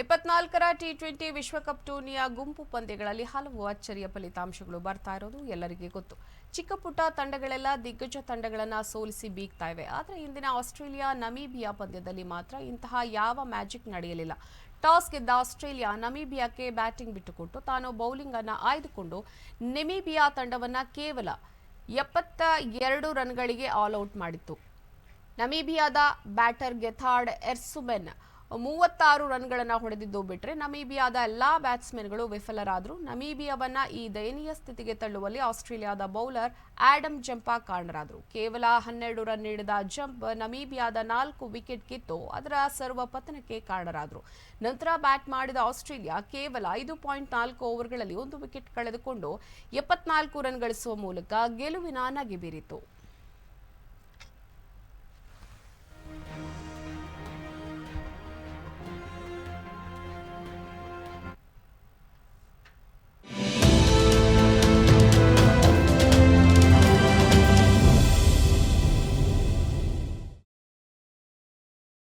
ಇಪ್ಪತ್ನಾಲ್ಕರ T twenty ವಿಶ್ವಕಪ್ ಟೂರ್ನಿಯ ಗುಂಪು ಪಂದ್ಯಗಳಲ್ಲಿ ಹಲವು ಅಚ್ಚರಿಯ ಫಲಿತಾಂಶಗಳು ಬರ್ತಾ ಇರೋದು ಎಲ್ಲರಿಗೆ ಗೊತ್ತು. ಚಿಕ್ಕ ಪುಟ್ಟ ತಂಡಗಳೆಲ್ಲ ದಿಗ್ಗಜ ತಂಡಗಳನ್ನ ಸೋಲಿಸಿ ಬೀಗ್ತಾ ಇವೆ. ಆದರೆ ಇಂದಿನ ಆಸ್ಟ್ರೇಲಿಯಾ ನಮೀಬಿಯಾ ಪಂದ್ಯದಲ್ಲಿ ಮಾತ್ರ ಇಂತಹ ಯಾವ ಮ್ಯಾಜಿಕ್ ನಡೆಯಲಿಲ್ಲ. ಟಾಸ್ ಗೆದ್ದ ಆಸ್ಟ್ರೇಲಿಯಾ ನಮೀಬಿಯಾಕ್ಕೆ ಬ್ಯಾಟಿಂಗ್ ಬಿಟ್ಟುಕೊಟ್ಟು ತಾನು ಬೌಲಿಂಗ್ ಅನ್ನು ಆಯ್ದುಕೊಂಡು ನಮೀಬಿಯಾ ತಂಡವನ್ನ ಕೇವಲ ಎಪ್ಪತ್ತ ಎರಡು ರನ್ಗಳಿಗೆ ಆಲ್ಔಟ್ ಮಾಡಿತ್ತು. ನಮೀಬಿಯಾದ ಬ್ಯಾಟರ್ ಗೆಥಾರ್ಡ್ ಎರ್ಸುಮೆನ್ ಮೂವತ್ತಾರು ರನ್ಗಳನ್ನು ಹೊಡೆದಿದ್ದು ಬಿಟ್ರೆ ನಮೀಬಿಯಾದ ಎಲ್ಲಾ ಬ್ಯಾಟ್ಸ್ಮನ್ಗಳು ವಿಫಲರಾದರು. ನಮೀಬಿಯಾವನ್ನು ಈ ದಯನೀಯ ಸ್ಥಿತಿಗೆ ತಳ್ಳುವಲ್ಲಿ ಆಸ್ಟ್ರೇಲಿಯಾದ ಬೌಲರ್ ಆಡಮ್ ಜಂಪಾ ಕಾರಣರಾದರು ಕೇವಲ ಹನ್ನೆರಡು ರನ್ ನೀಡಿದ ಜಂಪ್ ನಮೀಬಿಯಾದ ನಾಲ್ಕು ವಿಕೆಟ್ ಕಿತ್ತು ಅದರ ಸರ್ವ ಪತನಕ್ಕೆ ಕಾರಣರಾದರು ನಂತರ ಬ್ಯಾಟ್ ಮಾಡಿದ ಆಸ್ಟ್ರೇಲಿಯಾ ಕೇವಲ ಐದು ಪಾಯಿಂಟ್ ನಾಲ್ಕು ಓವರ್ಗಳಲ್ಲಿ ಒಂದು ವಿಕೆಟ್ ಕಳೆದುಕೊಂಡು ಎಪ್ಪತ್ನಾಲ್ಕು ರನ್ ಗಳಿಸುವ ಮೂಲಕ ಗೆಲುವಿನ ನಗೆ ಬೀರಿತು